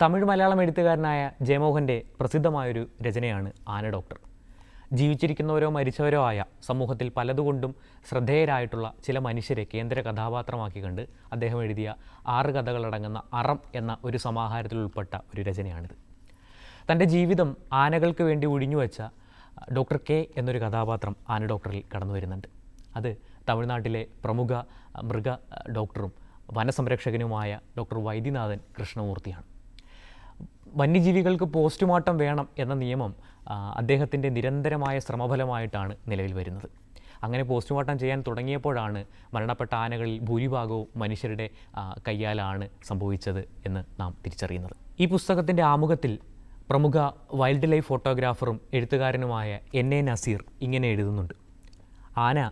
തമിഴ് മലയാളം എഴുത്തുകാരനായ ജയമോഹന്റെ പ്രസിദ്ധമായൊരു രചനയാണ് ആന ഡോക്ടർ. ജീവിച്ചിരിക്കുന്നവരോ മരിച്ചവരോ ആയ സമൂഹത്തിൽ പലതുകൊണ്ടും ശ്രദ്ധേയരായിട്ടുള്ള ചില മനുഷ്യരെ കേന്ദ്ര കഥാപാത്രമാക്കി കണ്ട് അദ്ദേഹം എഴുതിയ ആറ് കഥകളടങ്ങുന്ന അറം എന്ന ഒരു സമാഹാരത്തിൽ ഉൾപ്പെട്ട ഒരു രചനയാണിത്. തന്റെ ജീവിതം ആനകൾക്ക് വേണ്ടി ഒഴിഞ്ഞുവെച്ച ഡോക്ടർ കെ എന്നൊരു കഥാപാത്രം ആന ഡോക്ടറിൽ കടന്നു വരുന്നുണ്ട്. അത് തമിഴ്നാട്ടിലെ പ്രമുഖ മൃഗ ഡോക്ടറും വനസംരക്ഷകനുമായ ഡോക്ടർ വൈദ്യനാഥൻ കൃഷ്ണമൂർത്തിയാണ്. വന്യജീവികൾക്ക് പോസ്റ്റ്മോർട്ടം വേണം എന്ന നിയമം അദ്ദേഹത്തിന്റെ നിരന്തരമായ ശ്രമഫലമായിട്ടാണ് നിലവിൽ വരുന്നത്. അങ്ങനെ പോസ്റ്റ്മോർട്ടം ചെയ്യാൻ തുടങ്ങിയപ്പോഴാണ് മരണപ്പെട്ട ആനകളിൽ ഭൂരിഭാഗവും മനുഷ്യരുടെ കയ്യാലാണ് സംഭവിച്ചത് എന്ന് നാം തിരിച്ചറിയുന്നത്. ഈ പുസ്തകത്തിന്റെ ആമുഖത്തിൽ പ്രമുഖ വൈൽഡ് ലൈഫ് ഫോട്ടോഗ്രാഫറും എഴുത്തുകാരനുമായ എൻ എ നസീർ ഇങ്ങനെ എഴുതുന്നുണ്ട്. ആന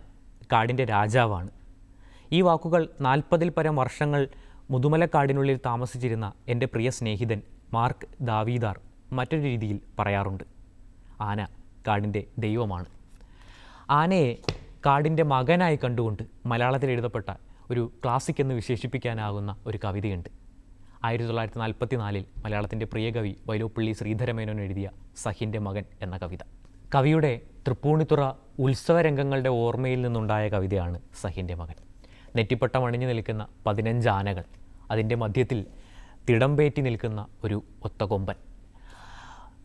കാടിന്റെ രാജാവാണ്. ഈ വാക്കുകൾ നാൽപ്പതിൽ പരം വർഷങ്ങൾ മുതുമലക്കാടിനുള്ളിൽ താമസിച്ചിരുന്ന എന്റെ പ്രിയ സ്നേഹിതൻ മാർക്ക് ദാവീദാർ മറ്റൊരു രീതിയിൽ പറയാറുണ്ട്. ആന കാടിന്റെ ദൈവമാണ്. ആനയെ കാടിന്റെ മകനായി കണ്ടുകൊണ്ട് മലയാളത്തിൽ എഴുതപ്പെട്ട ഒരു ക്ലാസിക് എന്ന് വിശേഷിപ്പിക്കാനാകുന്ന ഒരു കവിതയുണ്ട്. ആയിരത്തി തൊള്ളായിരത്തി നാൽപ്പത്തി നാലിൽ മലയാളത്തിന്റെ പ്രിയ കവി വൈലോപ്പള്ളി ശ്രീധരമേനോൻ എഴുതിയ സഹിന്റെ മകൻ എന്ന കവിത. കവിയുടെ തൃപ്പൂണിത്തുറ ഉത്സവരംഗങ്ങളുടെ ഓർമ്മയിൽ നിന്നുണ്ടായ കവിതയാണ് സഹിന്റെ മകൻ. നെറ്റിപ്പട്ടം അണിഞ്ഞു നിൽക്കുന്ന പതിനഞ്ച് ആനകൾ അതിന്റെ മധ്യത്തിൽ തിടമ്പേറ്റി നിൽക്കുന്ന ഒരു ഒത്തകൊമ്പൻ.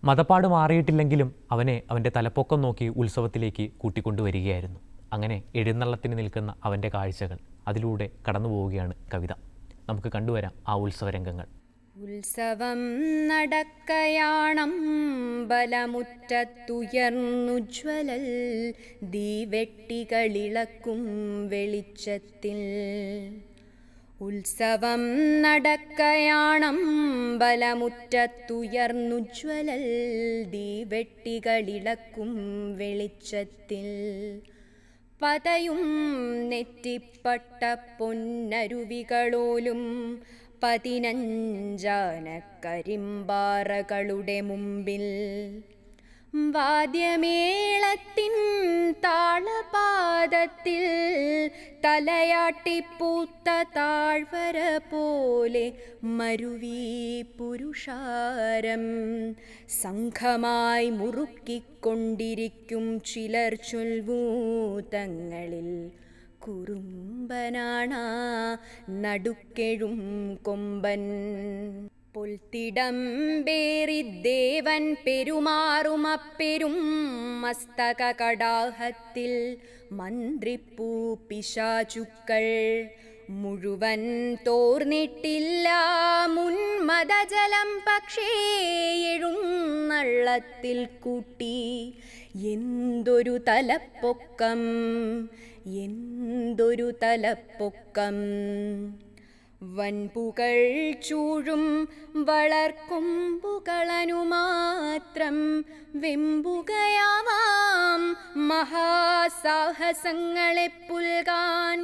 മതപ്പാട് മാറിയിട്ടില്ലെങ്കിലും അവനെ അവന്റെ തലപ്പൊക്കം നോക്കി ഉത്സവത്തിലേക്ക് കൂട്ടിക്കൊണ്ടുവരികയായിരുന്നു. അങ്ങനെ എഴുന്നള്ളത്തിന് നിൽക്കുന്ന അവന്റെ കാഴ്ചകൾ അതിലൂടെ കടന്നു പോവുകയാണ് കവിത. നമുക്ക് കണ്ടുവരാം ആ ഉത്സവരംഗങ്ങൾ. ഉത്സവം നടക്കയാണം ബലമുറ്റത്തുയർന്നുജ്വലൽ ദീവെട്ടികളിളക്കും വെളിച്ചത്തിൽ. ഉത്സവം നടക്കയാണം ബലമുറ്റത്തുയർന്നുജ്വലൽ ദീവെട്ടികളിളക്കും വെളിച്ചത്തിൽ. പതയും നെറ്റിപ്പട്ട പൊന്നരുവികളോലും പതിനഞ്ചാന കരിമ്പാറകളുടെ മുമ്പിൽ. വാദ്യമേളത്തിൻ താളപാദത്തിൽ തലയാട്ടിപ്പൂത്ത താഴ്വര പോലെ മരുവി പുരുഷാരം. സംഘമായി മുറുക്കിക്കൊണ്ടിരിക്കും ചിലർ ചൊൽവൂ തങ്ങളിൽ കുറുമ്പനാണ നടുക്കെഴും കൊമ്പൻ. പൊൽത്തിടം പേറി ദേവൻ പെരുമാറുമപ്പെരും മസ്തക കടാഹത്തിൽ മന്ത്രിപ്പൂ പിശാചുക്കൾ മുഴുവൻ തോർന്നിട്ടില്ല മുൻമതജലം പക്ഷേ എഴുന്നള്ളത്തിൽ കൂട്ടി. എന്തൊരു തലപ്പൊക്കം എന്തൊരു തലപ്പൊക്കം. വൻപുകൾ ചൂഴും വളർക്കുമ്പുകളനു മാത്രം വെമ്പുകയാവാം മഹാസാഹസങ്ങളെ പുൽകാൻ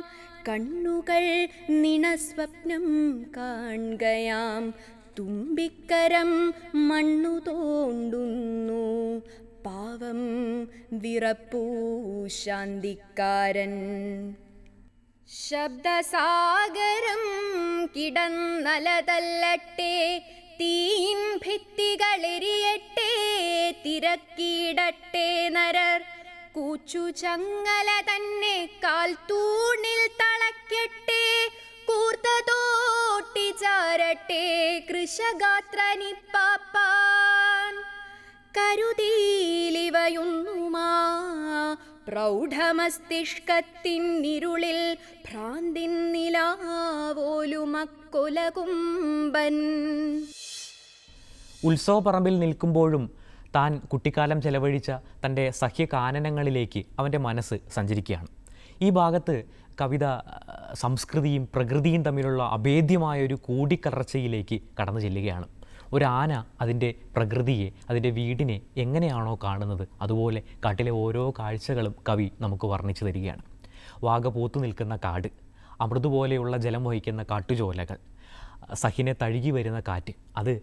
കണ്ണുകൾ നിണസ്വപ്നം കാണുകയാം തുമ്പിക്കരം മണ്ണു തോണ്ടുന്നു പാവം വിറപ്പൂ ശാന്തിക്കാരൻ. ശബ്ദസാഗരം കിടന്നലതല്ലട്ടെ തീൻ ഭിത്തികളെരിയട്ടെ തിരക്കിടട്ടെ നരർ. കൂച്ചു ചങ്ങല തന്നെ കാൽ തൂണിൽ തളയ്ക്കട്ടെ കൂർത്തതോട്ടി ചാരട്ടെ കൃഷഗാത്രനിപ്പാപ്പാൻ. കരുതീലിവയൊന്നുമാ പ്രൗഢമസ്തിഷ്കത്തിൻ ഇരുളിൽ ഭ്രാന്തിൻ നിലാവോലുമക്കൊലകുംബൻ ഉത്സവപ്പറമ്പിൽ നിൽക്കുമ്പോഴും താൻ കുട്ടിക്കാലം ചെലവഴിച്ച തന്റെ സഹ്യകാനനങ്ങളിലേക്ക് അവന്റെ മനസ്സ് സഞ്ചരിക്കുകയാണ്. ഈ ഭാഗത്ത് കവിത സംസ്കൃതിയും പ്രകൃതിയും തമ്മിലുള്ള അഭേദ്യമായ ഒരു കൂടിക്കലർച്ചയിലേക്ക് കടന്നു ചെല്ലുകയാണ്. ഒരു ആന അതിന്റെ പ്രകൃതിയെ അതിന്റെ വീടിനെ എങ്ങനെയാണോ കാണുന്നത് അതുപോലെ കാട്ടിലെ ഓരോ കാഴ്ചകളും കവി നമുക്ക് വർണിച്ചു തരികയാണ്. വാഗ പൂത്തു നിൽക്കുന്ന കാട് അമൃതുപോലെയുള്ള ജലം വഹിക്കുന്ന കാട്ടുചോലകൾ സഹിനെ തഴുകി വരുന്ന കാറ്റ് അത്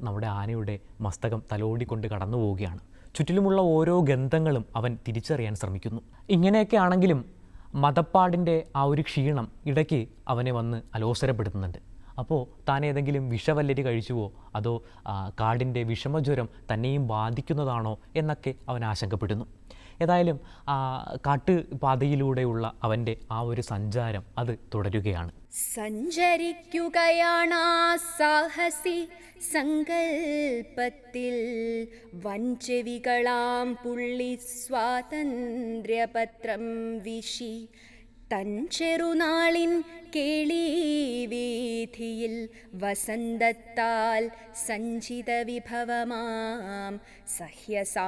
നമ്മുടെ ആനയുടെ മസ്തകം തലോടിക്കൊണ്ട് കടന്നു പോവുകയാണ്. ചുറ്റിലുമുള്ള ഓരോ ഗന്ധങ്ങളും അവൻ തിരിച്ചറിയാൻ ശ്രമിക്കുന്നു. ഇങ്ങനെയൊക്കെ ആണെങ്കിലും മതപ്പാടിന്റെ ആ ഒരു ക്ഷീണം ഇടയ്ക്ക് അവനെ വന്ന് അലോസരപ്പെടുത്തുന്നുണ്ട്. അപ്പോൾ താൻ ഏതെങ്കിലും വിഷവല്ലരി കഴിച്ചുവോ? അതോ കാടിന്റെ വിഷമജ്വരം തന്നെയും ബാധിക്കുന്നതാണോ എന്നൊക്കെ അവൻ ആശങ്കപ്പെടുന്നു. ഏതായാലും കാട്ടുപാതയിലൂടെയുള്ള അവന്റെ ആ ഒരു സഞ്ചാരം അത് തുടരുകയാണ്. സഞ്ചരിക്കുകയാണാ സാഹസി. സങ്കൽപ്പത്തിൽ വഞ്ചവികളാം പുള്ളി സ്വാതന്ത്ര്യപത്രം വിശി. തൻ ചെറുനാളിൻ കേളി വീഥിയിൽ വസന്തത്താൽ സഞ്ചിത വിഭവമാം സഹ്യസാനുദേശത്തിൽ.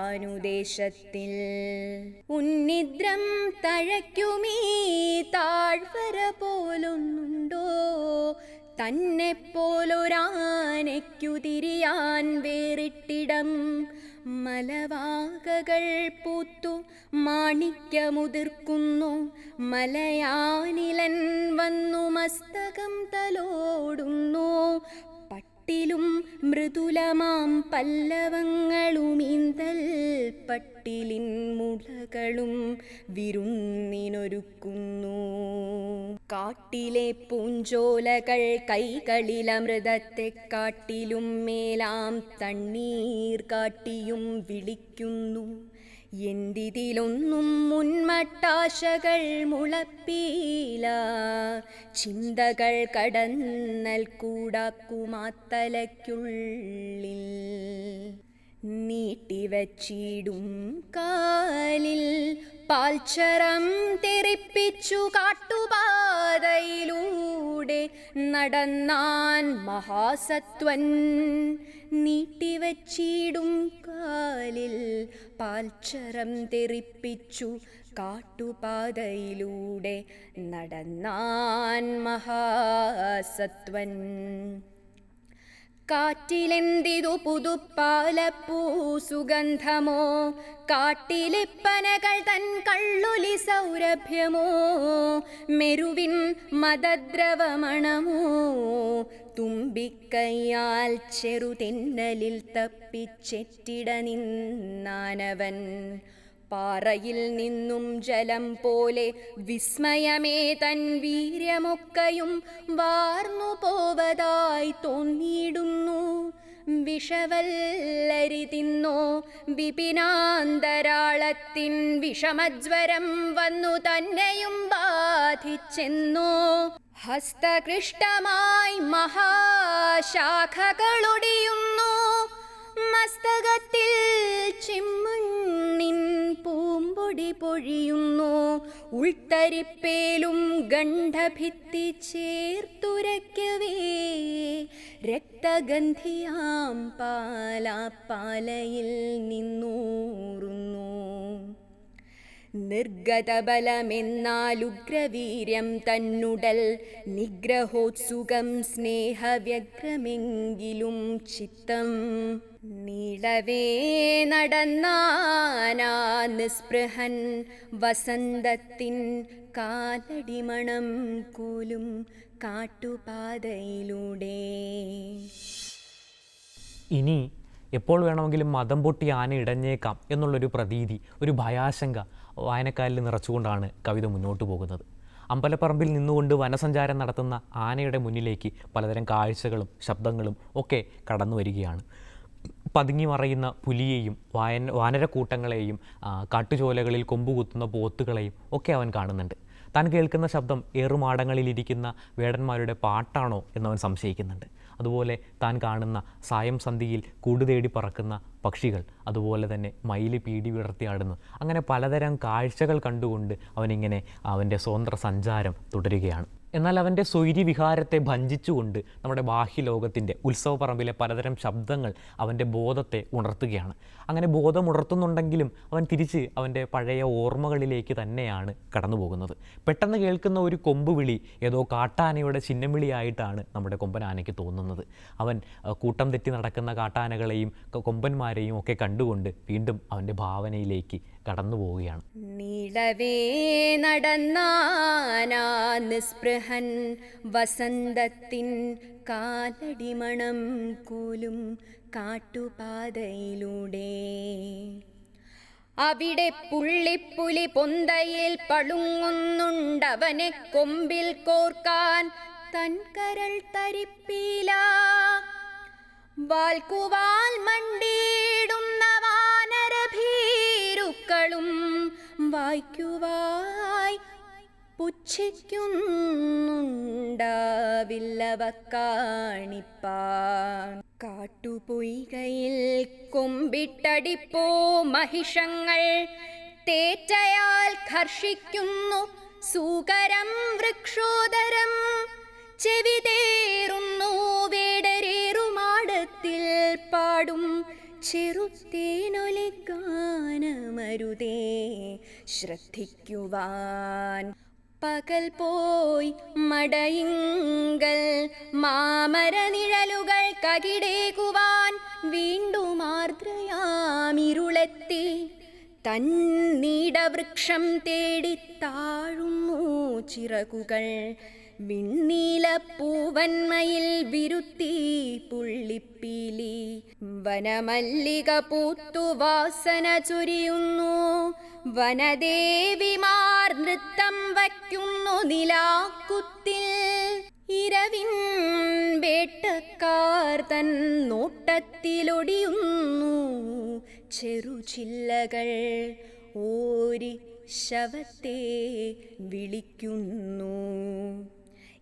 ഉന്നിദ്രം തഴയ്ക്കുമീ താഴ്വര പോലൊന്നുണ്ടോ? തന്നെ വേറിട്ടിടം മലവാകകൾ പൂത്തു മാണിക്യമുതിർക്കുന്നു. മലയാനിലൻ വന്നു മസ്തകം തലോടുന്നു. പട്ടിലും മൃദുലമാം പല്ലവങ്ങളുമീന്തൽ പട്ടിലിൻ മുളകളും വിരുന്നിനൊരുക്കുന്നു. കാട്ടിലെ പൂഞ്ചോലകൾ കൈകളിലമൃതത്തെ കാട്ടിലും മേലാം തണ്ണീർ കാട്ടിയും വിളിക്കുന്നു. എന്തിതിലൊന്നും മുൻമട്ടാശകൾ മുളപ്പീല. ചിന്തകൾ കടന്നൽ കൂടാക്കുമാത്തലയ്ക്കുള്ളിൽ. നീട്ടിവച്ചിടും കാലിൽ. പാൽച്ചരം തെറിപ്പിച്ചു കാട്ടുപാതയിലൂടെ നടന്നാൻ മഹാസത്വൻ. നീട്ടിവച്ചിടും കാലിൽ പാൽച്ചരം തെറിപ്പിച്ചു കാട്ടുപാതയിലൂടെ നടന്നാൻ മഹാസത്വൻ. കാറ്റിലെന്തിതു പുതുപ്പാലപ്പൂ സുഗന്ധമോ? കാട്ടിലിപ്പനകൾ തൻ കള്ളുലി സൗരഭ്യമോ? മെരുവിൻ മതദ്രവമണമോ തുമ്പിക്കൈയാൽ ചെറുതെന്നലിൽ തപ്പിച്ചെറ്റിട നിന്നാനവൻ പാറയിൽ നിന്നും ജലം പോലെ വിസ്മയമേ തൻ വീര്യമൊക്കെയും വാർന്നു പോവതായി തോന്നിയിടുന്നു. വിഷവല്ലരി തിന്നോ? വിപിനാന്തരാളത്തിൻ വിഷമജ്വരം വന്നു തന്നെയും ബാധിച്ചെന്നോ? ഹസ്തകൃഷ്ടമായി മഹാശാഖകളൊടിയുന്നു. മസ്തകത്തിൽ ചിമ്മണ്ണിൻ പൂമ്പൊടി പൊഴിയുന്നു ഉൾത്തരിപ്പേലും ഗണ്ഡഭിത്തി ചേർത്തുരയ്ക്കവേ. രക്തഗന്ധിയാം പാലാപ്പാലയിൽ നിന്നൂറുന്നു. നിർഗതബലമെന്നാലുഗ്രവീര്യം തന്നുടൽ നിഗ്രഹോത്സുകം സ്നേഹവ്യഗ്രമെങ്കിലും ചിത്തം നീളവേ നടന്നാനാ നിസ്പൃഹൻ വസന്തത്തിൻ കാലടിമണം കൂലും കാട്ടുപാതയിലൂടെ. ഇനി എപ്പോൾ വേണമെങ്കിലും മതം പൊട്ടി ആന ഇടഞ്ഞേക്കാം എന്നുള്ളൊരു പ്രതീതി ഒരു ഭയാശങ്ക വായനക്കാരിൽ നിറച്ചുകൊണ്ടാണ് കവിത മുന്നോട്ട് പോകുന്നത്. അമ്പലപ്പറമ്പിൽ നിന്നുകൊണ്ട് വനസഞ്ചാരം നടത്തുന്ന ആനയുടെ മുന്നിലേക്ക് പലതരം കാഴ്ചകളും ശബ്ദങ്ങളും ഒക്കെ കടന്നു വരികയാണ്. പതുങ്ങി മറയുന്ന പുലിയെയും വായന വാനരക്കൂട്ടങ്ങളെയും കാട്ടുചോലകളിൽ കൊമ്പുകുത്തുന്ന പോത്തുകളെയും ഒക്കെ അവൻ കാണുന്നുണ്ട്. താൻ കേൾക്കുന്ന ശബ്ദം ഏറുമാടങ്ങളിലിരിക്കുന്ന വേടന്മാരുടെ പാട്ടാണോ എന്നവൻ സംശയിക്കുന്നുണ്ട്. അതുപോലെ താൻ കാണുന്ന സായം സന്ധിയിൽ കൂടുതേടി പറക്കുന്ന പക്ഷികൾ അതുപോലെ തന്നെ മയിൽ പീടി വിടർത്തിയാടുന്നു അങ്ങനെ പലതരം കാഴ്ചകൾ കണ്ടുകൊണ്ട് അവനിങ്ങനെ അവന്റെ സ്വതന്ത്ര സഞ്ചാരം തുടരുകയാണ്. എന്നാൽ അവന്റെ സ്വൈര്യ വിഹാരത്തെ ഭഞ്ചിച്ചുകൊണ്ട് നമ്മുടെ ബാഹ്യലോകത്തിന്റെ ഉത്സവപ്പറമ്പിലെ പലതരം ശബ്ദങ്ങൾ അവന്റെ ബോധത്തെ ഉണർത്തുകയാണ്. അങ്ങനെ ബോധം ഉണർത്തുന്നുണ്ടെങ്കിലും അവൻ തിരിച്ച് അവന്റെ പഴയ ഓർമ്മകളിലേക്ക് തന്നെയാണ് കടന്നു പോകുന്നത് പെട്ടെന്ന് കേൾക്കുന്ന ഒരു കൊമ്പ് വിളി ഏതോ കാട്ടാനയുടെ ചിഹ്നംവിളിയായിട്ടാണ് നമ്മുടെ കൊമ്പനാനയ്ക്ക് തോന്നുന്നത്. അവൻ കൂട്ടം തെറ്റി നടക്കുന്ന കാട്ടാനകളെയും കൊമ്പന്മാരെയും ആരെയും ഒക്കെ കണ്ടുകൊണ്ട് വീണ്ടും അവന്റെ ഭാവനയിലേക്ക് കടന്നു പോവുകയാണ്. നീളവേ നടന്നാനാ വസന്തത്തിൻ കാലടിമണം കൂലും കാട്ടുപാതയിലൂടെ. അവിടെ പുള്ളിപ്പുലി പൊന്തയിൽ പളുങ്ങുന്നുണ്ടവനെ കൊമ്പിൽ കോർക്കാൻ തൻ കരൾ തരിപ്പീല. വാൽക്കുവാൽ മണ്ടിയിടുന്ന വാനരഭീരുക്കളും വായിക്കുവായി പുച്ഛിക്കുന്നുണ്ടാവില്ല കാണിപ്പാൻ കാട്ടുപൊയ്കയിൽ കൊമ്പിട്ടടിപ്പോ മഹിഷങ്ങൾ തേറ്റയാൽ ഘർഷിക്കുന്നു സൂകരം വൃക്ഷോദരം. ചെവിതേറുന്നു വേടരേറുമാടത്തിൽ പാടും ചെറുത്തേനൊലിഗാനമരുതേ ശ്രദ്ധിക്കുവാൻ പകൽ പോയി മടയിങ്കൽ മാമരനിഴലുകൾ കകിടേകുവാൻ വീണ്ടും ആർദ്രയാമിരുളെത്തി. തന്നീടവൃക്ഷം തേടി താഴുന്നു ചിറകുകൾ വിണ്ണീലപ്പൂവന്മയിൽ വിരുത്തി പുള്ളിപ്പീലി. വനമല്ലിക പൂത്തു വാസന ചൊരിയുന്നു. വനദേവിമാർ നൃത്തം വയ്ക്കുന്നു നിലാക്കുത്തിൽ. ഇരവിൻ വേട്ടക്കാർ തൻ നോട്ടത്തിലൊടിയുന്നു. ചെറുചില്ലകൾ ഓരി ശവത്തെ വിളിക്കുന്നു.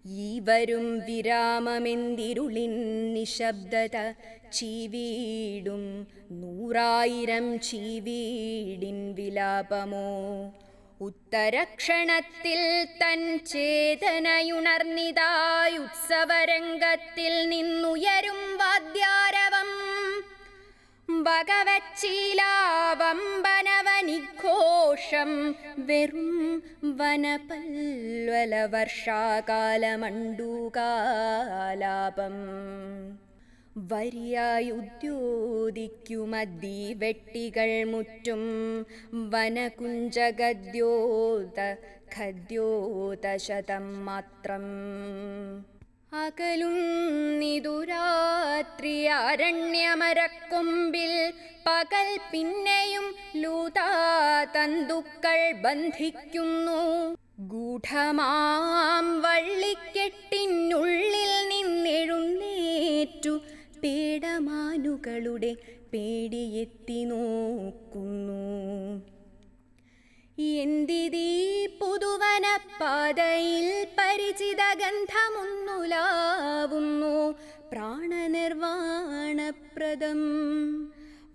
ഈ വരും വിരാമമെന്തിരുളിൻ നിശബ്ദത ചീവീടും നൂറായിരം ചീവീടിൻ വിലാപമോ? ഉത്തരക്ഷണത്തിൽ തൻ ചേതനയുണർന്നിതായുത്സവരംഗത്തിൽ നിന്നുയരും വാദ്യാരവം. വകവച്ചീലാവമ്പനവനിഘോഷം വെറും വനപൽവല വർഷാകാലമണ്ടൂകാലാപം വരിയായി ഉദ്യോദിക്കുമതി വെട്ടികൾ മുറ്റും. വനകുഞ്ചഗദ്യോത ഖദ്യോതശതം മാത്രം. അകലുന്നിതുരാത്രി അരണ്യമരക്കൊമ്പിൽ പകൽ പിന്നെയും ലൂതാ തന്തുക്കൾ ബന്ധിക്കുന്നു. ഗൂഢമാം വള്ളിക്കെട്ടിനുള്ളിൽ നിന്നെഴുന്നേറ്റു പേടമാനുകളുടെ പേടിയെത്തി നോക്കുന്നു. എന്തിതീ പുതുവനപ്പാതയിൽ പരിചിത ഗന്ധമൊന്നുലാവുന്നു പ്രാണനിർവാണപ്രദം.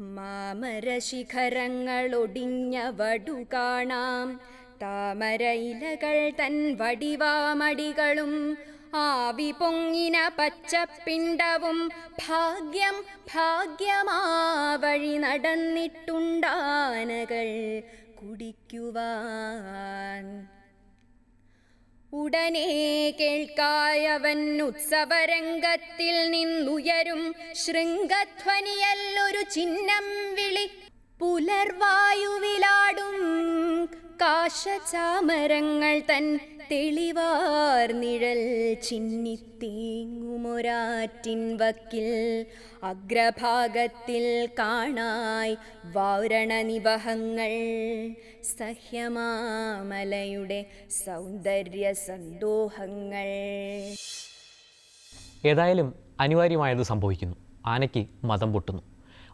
മാമരശിഖരങ്ങളൊടിഞ്ഞ വടു കാണാം താമര ഇലകൾ തൻ വടിവാമടികളും. ആവി പൊങ്ങിന പച്ചപ്പിണ്ടവും ഭാഗ്യം ഭാഗ്യമാ വഴി നടന്നിട്ടുണ്ടാനകൾ. കുടിക്കുവാൻ. ഉടനെ കേൾക്കായവൻ ഉത്സവരംഗത്തിൽ നിന്നുയരും. ശൃംഗധ്വനിയല്ലൊരു ചിഹ്നം വിളി. പുലർവായുവിലാടും കാശചാമരങ്ങൾ തൻ തെളിവാർ നിഴൽ ചിന്നിത്തേങ്ങുമൊരാറ്റിൻ വക്കിൽ അഗ്രഭാഗത്തിൽ കാണായി വാരണനിവഹങ്ങൾ സഹ്യമാമലയുടെ സൗന്ദര്യ സന്തോഹങ്ങൾ. ഏതായാലും അനിവാര്യമായത് സംഭവിക്കുന്നു. ആനയ്ക്ക് മതം പൊട്ടുന്നു.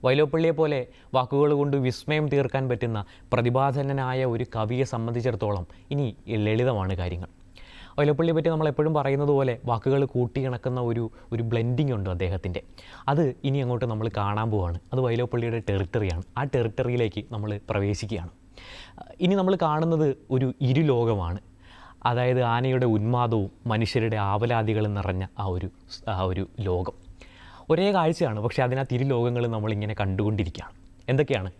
വൈലോപ്പള്ളിയെ പോലെ വാക്കുകൾ കൊണ്ട് വിസ്മയം തീർക്കാൻ പറ്റുന്ന പ്രതിഭാധനനായ ഒരു കവിയെ സംബന്ധിച്ചിടത്തോളം ഇനി ലളിതമാണ് കാര്യങ്ങൾ. വൈലോപ്പള്ളിയെ പറ്റി നമ്മൾ എപ്പോഴും പറയുന്നത് പോലെ വാക്കുകൾ കൂട്ടിയിണക്കുന്ന ഒരു ഒരു ബ്ലെൻഡിങ് ഉണ്ട് അദ്ദേഹത്തിന്റെ. അത് ഇനി അങ്ങോട്ട് നമ്മൾ കാണാൻ പോവാണ്. അത് വൈലോപ്പള്ളിയുടെ ടെറിട്ടറിയാണ് ആ ടെറിട്ടറിയിലേക്ക് നമ്മൾ പ്രവേശിക്കുകയാണ്. ഇനി നമ്മൾ കാണുന്നത് ഒരു ഇരുലോകമാണ്. അതായത് ആനയുടെ ഉന്മാദവും മനുഷ്യരുടെ ആവലാതികളും നിറഞ്ഞ ആ ഒരു ആ ഒരു ലോകം. ഒരേ കാഴ്ചയാണ്. പക്ഷേ അതിനകത്ത് ഇരു ലോകങ്ങളും നമ്മളിങ്ങനെ കണ്ടുകൊണ്ടിരിക്കുകയാണ്. എന്തൊക്കെയാണ്?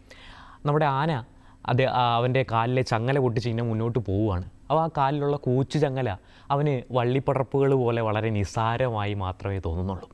നമ്മുടെ ആന അത് അവന്റെ കാലിലെ ചങ്ങല പൊട്ടിച്ച് ഇങ്ങനെ മുന്നോട്ട് പോവുകയാണ്. അപ്പോൾ ആ കാലിലുള്ള കൂച്ചു ചങ്ങല അവന് വള്ളിപ്പടർപ്പുകൾ പോലെ വളരെ നിസ്സാരമായി മാത്രമേ തോന്നുന്നുള്ളൂ.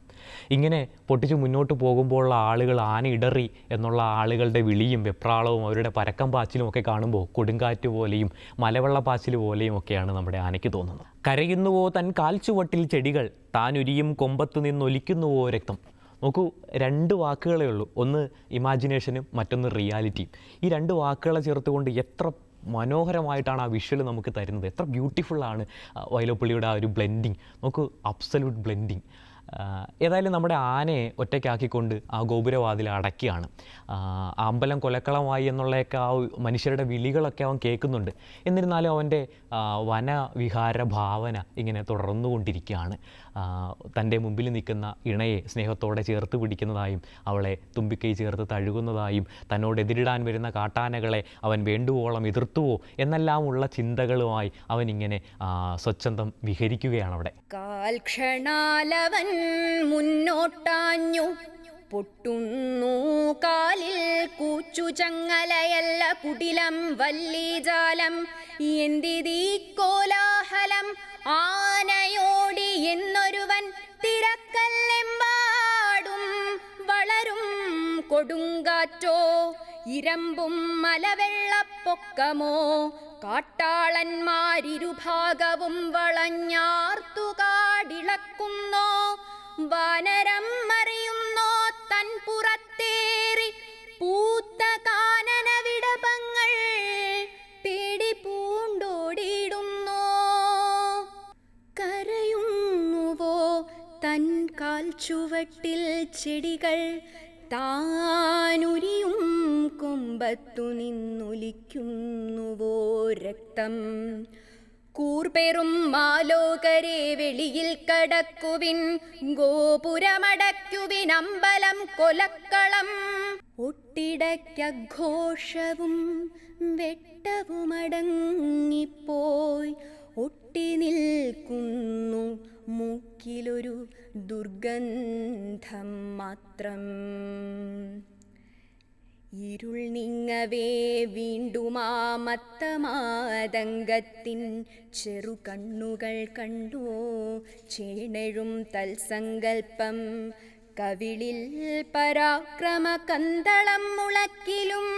ഇങ്ങനെ പൊട്ടിച്ച് മുന്നോട്ട് പോകുമ്പോഴുള്ള ആളുകൾ ആന ഇടറി എന്നുള്ള ആളുകളുടെ വിളിയും വെപ്രാളവും അവരുടെ പരക്കം പാച്ചിലും ഒക്കെ കാണുമ്പോൾ കൊടുങ്കാറ്റ് പോലെയും മലവെള്ള പാച്ചിൽ പോലെയും ഒക്കെയാണ് നമ്മുടെ ആനയ്ക്ക് തോന്നുന്നത്. കരയുന്നുവോ തൻ കാൽച്ചുവട്ടിൽ ചെടികൾ? താനുരിയും കൊമ്പത്ത് നിന്നൊലിക്കുന്നുവോ രക്തം? നോക്കൂ രണ്ട് വാക്കുകളേ ഉള്ളൂ. ഒന്ന് ഇമാജിനേഷനും മറ്റൊന്ന് റിയാലിറ്റിയും. ഈ രണ്ട് വാക്കുകളെ ചേർത്തുകൊണ്ട് എത്ര മനോഹരമായിട്ടാണ് ആ വിഷ്വൽ നമുക്ക് തരുന്നത്. എത്ര ബ്യൂട്ടിഫുള്ളാണ് വൈലോപ്പള്ളിയുടെ ആ ഒരു ബ്ലെൻഡിങ്. നോക്കൂ അബ്സല്യൂട്ട് ബ്ലെൻഡിങ്. ഏതായാലും നമ്മുടെ ആനയെ ഒറ്റയ്ക്കാക്കിക്കൊണ്ട് ആ ഗോപുരവാതിൽ ആ അമ്പലം കൊലക്കളമായി എന്നുള്ളതൊക്കെ ആ മനുഷ്യരുടെ വിളികളൊക്കെ അവൻ കേൾക്കുന്നുണ്ട്. എന്നിരുന്നാലും അവന്റെ വനവിഹാര ഭാവന ഇങ്ങനെ തുടർന്നുകൊണ്ടിരിക്കുകയാണ്. തന്റെ മുമ്പിൽ നിൽക്കുന്ന ഇണയെ സ്നേഹത്തോടെ ചേർത്ത് പിടിക്കുന്നതായും അവളെ തുമ്പിക്കൈ ചേർത്ത് തഴുകുന്നതായും തന്നോട് എതിരിടാൻ വരുന്ന കാട്ടാനകളെ അവൻ വേണ്ടുവോളം എതിർത്തുവോ എന്നെല്ലാമുള്ള ചിന്തകളുമായി അവൻ ഇങ്ങനെ സ്വച്ഛന്തം വിഹരിക്കുകയാണ് അവിടെ കാൽക്ഷണാലവൻ മുന്നോട്ടാഞ്ഞു. പൊട്ടുന്നു കാലിൽ കൂച്ചു ചങ്ങലയല്ല കുടിലം വല്ലിജാലം എന്തിതീ കോലാഹലം? ആനയോടി എന്നൊരുവൻ തിരക്കല്ലെമ്പാടും വളരും കൊടുങ്കാറ്റോ? ഇരമ്പും മലവെള്ളപ്പൊക്കമോ? കാട്ടാളന്മാരിരുഭാഗവും വളഞ്ഞാർത്തു കാടിളക്കുന്നോ? വാനരം തൻ പുറത്തേറി പൂത്ത കാനന വിടപങ്ങൾ പേടി പൂണ്ടോടിയിടുന്നോ? കരയുന്നുവോ തൻ കാൽ ചുവട്ടിൽ ചെടികൾ? താനുരിയും കൊമ്പത്തു നിന്നൊലിക്കുന്നുവോ രക്തം? കൂർപെറും മാലോകരെ വെളിയിൽ കടക്കുവിൻ ഗോപുരമടക്കുവിൻ അമ്പലം കൊലക്കളം. ഒട്ടിടയ്ക്കഘോഷവും വെട്ടവുമടങ്ങിപ്പോയി. ഒട്ടി നിൽക്കുന്നു മൂക്കിലൊരു ദുർഗന്ധം മാത്രം. இருள் நீங்கவே வீண்டுமா மத்த மாதங்கத்தின் செரு கண்ணுகள் கண்டோ சேனெழும் தல் சங்கல்பம். கவிழில் பராக்கிரம கந்தளம் முழக்கிலும்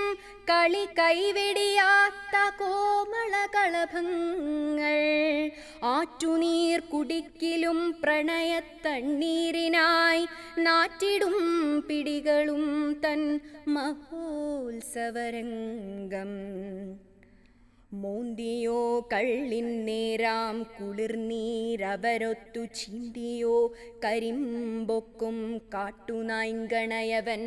കളി കൈവെടിയാത്ത കോമള കളഭങ്ങൾ. ആറ്റുനീർ കുടിക്കിലും പ്രണയത്തണ്ണീരിനായി നാറ്റിടും പിടികളും തൻ മഹോത്സവരംഗം. മോന്തിയോ കള്ളിൻ നേരാം കുളിർനീരവരൊത്തു ചിന്തിയോ കരിമ്പൊക്കും കാട്ടുനായ്ങ്കണയവൻ.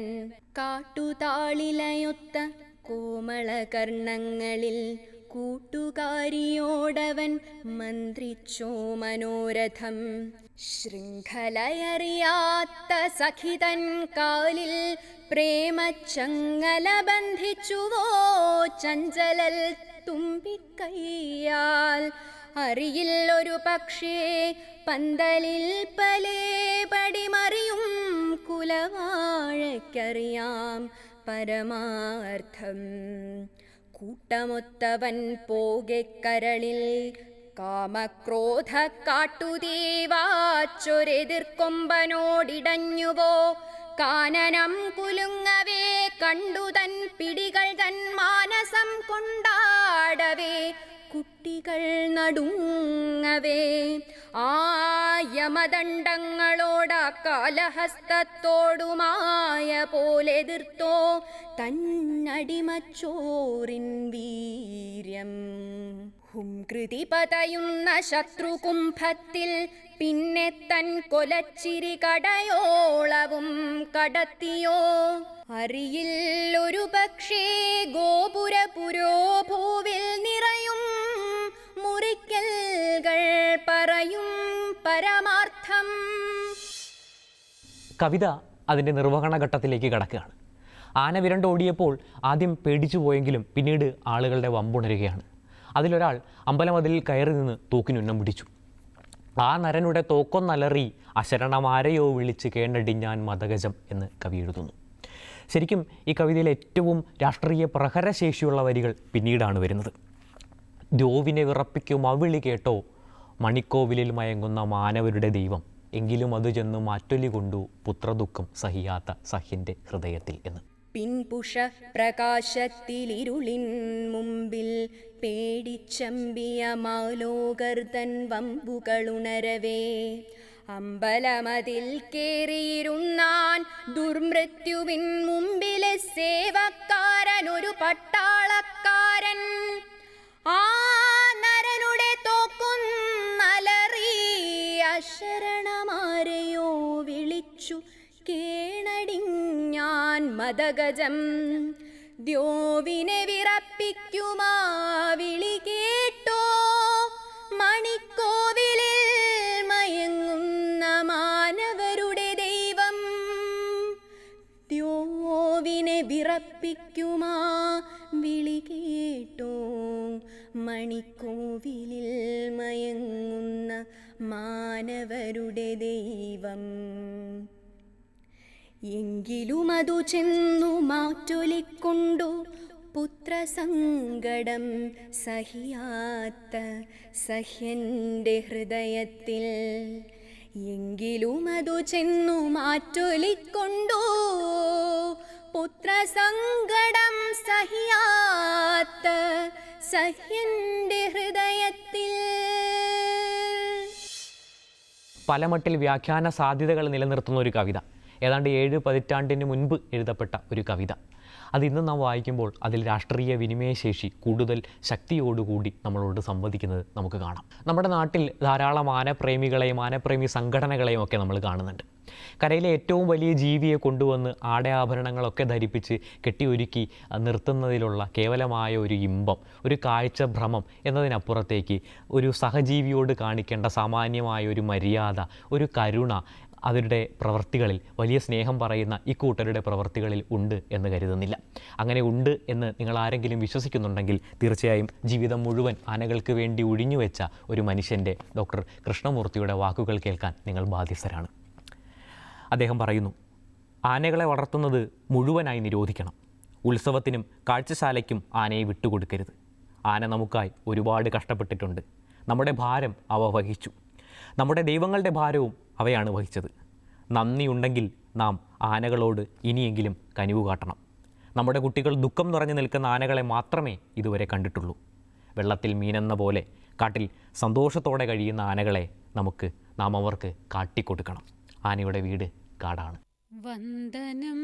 കാട്ടുതാളിലയൊത്ത കോമളകർണങ്ങളിൽ കൂട്ടുകാരിയോടവൻ മന്ത്രിച്ചോ മനോരഥം. ശൃംഖലയറിയാത്ത സഖിതൻ കാലിൽ പ്രേമച്ചങ്ങല ബന്ധിച്ചുവോ ചഞ്ചലൽ തുമ്പിക്കയ്യാൽ അറിയില്ലൊരു പക്ഷേ പന്തലിൽ പലേ പടിമറിയും കുലവാഴയ്ക്കറിയാം. പരമാർത്ഥം. കൂട്ടമൊത്തവൻ പോകെ കരളിൽ കാമക്രോധ കാട്ടുദേവാച്ചൊരെതിർക്കൊമ്പനോടിടഞ്ഞുവോ കാനനം കുലുങ്ങവേ കണ്ടുതൻ പിടികൾ തൻ മാനസം കൊണ്ടാടവേ. കുട്ടികൾ നടുങ്ങവേ ആ യമദണ്ഡങ്ങളോടാ കാലഹസ്തത്തോടുമായ പോലെതിർത്തോ തന്നടിമച്ചോറിൻ വീര്യം. ഹുംകൃതി പതയുന്ന ശത്രുകുംഭത്തിൽ പിന്നെ തൻ കൊലച്ചിരി കടയോളവും കടത്തിയോ? ഒരു പക്ഷേ ഗോപുര പുരോഭൂവിൽ നിറയും മുറിക്കൽകൾ പറയും പരമാർത്ഥം. കവിത അതിന്റെ നിർവഹണ ഘട്ടത്തിലേക്ക് കടക്കുകയാണ്. ആന വിരണ്ടോടിയപ്പോൾ ആദ്യം പേടിച്ചു പോയെങ്കിലും പിന്നീട് ആളുകളുടെ വമ്പുണരുകയാണ്. അതിലൊരാൾ അമ്പലമതിലിൽ കയറി നിന്ന് തൂക്കിനുന്നം പിടിച്ചു. ആ നരനുടെ തോക്കൊന്നലറി അശരണമാരെയോ വിളിച്ച് കേണ്ടടിഞ്ഞാൻ മതഗജം എന്ന് കവി എഴുതുന്നു. ശരിക്കും ഈ കവിതയിലെ ഏറ്റവും രാഷ്ട്രീയ പ്രഹരശേഷിയുള്ള വരികൾ പിന്നീടാണ് വരുന്നത്. ദ്യോവിനെ വിറപ്പിക്കും അവിളി കേട്ടോ മണിക്കോവിലിൽ മയങ്ങുന്ന മാനവരുടെ ദൈവം എങ്കിലും അത് ചെന്ന് മാറ്റൊലി കൊണ്ടു പുത്രദുഃഖം സഹിയാത്ത സഹ്യന്റെ ഹൃദയത്തിൽ എന്ന്. പിൻപുഷ പ്രകാശത്തിലിരുളിൻ മുമ്പിൽ പേടിച്ചമ്പിയ മാലോകർതൻ വമ്പുകളുണരവേ. അമ്പലമതിൽ കേറിയിരുന്നാൻ ദുർമൃത്യുവിൻ മുമ്പിലെ സേവക്കാരൻ ഒരു പട്ടാളക്കാരൻ. ആ നരനുടെ തോക്കുന്നലറി അശരണമാരെയോ മദഗജം. ദ്യോവിനെ വിറപ്പിക്കുമാ വിളി കേട്ടോ. മണിക്കോവിലിൽ മയങ്ങുന്ന മാനവരുടെ ദൈവം. ദ്യോവിനെ വിറപ്പിക്കുമാ വിളി കേട്ടോ. മണിക്കോവിലിൽ മയങ്ങുന്ന മാനവരുടെ ദൈവം. എങ്കിലും അതു ചെന്നു മാറ്റൊലിക്കൊണ്ടു. പുത്രസങ്കടം സഹിയാത്ത സഹ്യന്റെ ഹൃദയത്തിൽ. എങ്കിലും അതു ചെന്നു മാറ്റൊലിക്കൊണ്ടു. പുത്രസങ്കടം സഹിയാത്ത സഹ്യന്റെ ഹൃദയത്തിൽ. പലമട്ടിൽ വ്യാഖ്യാന സാധ്യതകൾ നിലനിർത്തുന്ന ഒരു കവിത. ഏതാണ്ട് ഏഴ് പതിറ്റാണ്ടിന് മുൻപ് എഴുതപ്പെട്ട ഒരു കവിത. അത് ഇന്ന് നാം വായിക്കുമ്പോൾ അതിൽ രാഷ്ട്രീയ വിനിമയശേഷി കൂടുതൽ ശക്തിയോടുകൂടി നമ്മളോട് സംവദിക്കുന്നത് നമുക്ക് കാണാം. നമ്മുടെ നാട്ടിൽ ധാരാളം ആനപ്രേമികളെയും ആനപ്രേമി സംഘടനകളെയും ഒക്കെ നമ്മൾ കാണുന്നുണ്ട്. കരയിലെ ഏറ്റവും വലിയ ജീവിയെ കൊണ്ടുവന്ന് ആടയാഭരണങ്ങളൊക്കെ ധരിപ്പിച്ച് കെട്ടിയൊരുക്കി നിർത്തുന്നതിലുള്ള കേവലമായ ഒരു ഇമ്പം ഒരു കാഴ്ച ഭ്രമം എന്നതിനപ്പുറത്തേക്ക് ഒരു സഹജീവിയോട് കാണിക്കേണ്ട സാമാന്യമായ ഒരു മര്യാദ ഒരു കരുണ അവരുടെ പ്രവൃത്തികളിൽ വലിയ സ്നേഹം പറയുന്ന ഇക്കൂട്ടരുടെ പ്രവർത്തികളിൽ ഉണ്ട് എന്ന് കരുതുന്നില്ല. അങ്ങനെ ഉണ്ട് എന്ന് നിങ്ങൾ ആരെങ്കിലും വിശ്വസിക്കുന്നുണ്ടെങ്കിൽ തീർച്ചയായും ജീവിതം മുഴുവൻ ആനകൾക്ക് വേണ്ടി ഒഴിഞ്ഞുവെച്ച ഒരു മനുഷ്യന്റെ ഡോക്ടർ കൃഷ്ണമൂർത്തിയുടെ വാക്കുകൾ കേൾക്കാൻ നിങ്ങൾ ബാധ്യസ്ഥരാണ്. അദ്ദേഹം പറയുന്നു ആനകളെ വളർത്തുന്നത് മുഴുവനായി നിരോധിക്കണം. ഉത്സവത്തിനും കാഴ്ചശാലയ്ക്കും ആനയെ വിട്ടുകൊടുക്കരുത്. ആന നമുക്കായി ഒരുപാട് കഷ്ടപ്പെട്ടിട്ടുണ്ട്. നമ്മുടെ ഭാരം അവ വഹിച്ചു. നമ്മുടെ ദൈവങ്ങളുടെ ഭാരവും അവയാണ് വഹിച്ചത്. നന്ദിയുണ്ടെങ്കിൽ നാം ആനകളോട് ഇനിയെങ്കിലും കനിവ് കാട്ടണം. നമ്മുടെ കുട്ടികൾ ദുഃഖം നിറഞ്ഞു നിൽക്കുന്ന ആനകളെ മാത്രമേ ഇതുവരെ കണ്ടിട്ടുള്ളൂ. വെള്ളത്തിൽ മീനെന്ന പോലെ കാട്ടിൽ സന്തോഷത്തോടെ കഴിയുന്ന ആനകളെ നമുക്ക് നാം അവർക്ക് കാട്ടിക്കൊടുക്കണം. ആനയുടെ വീട് കാടാണ്. വന്ദനം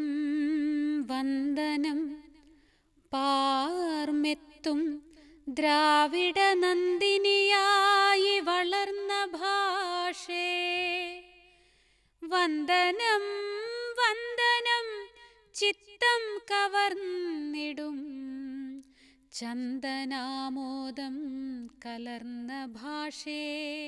വന്ദനം പാർമെത്തും ദ്രാവിഡ നന്ദിനിയായി വളർന്ന ഭാഷേ. വന്ദനം വന്ദനം ചിത്തം കവർന്നിടും. ചന്ദനാമോദം കലർന്ന ഭാഷേ.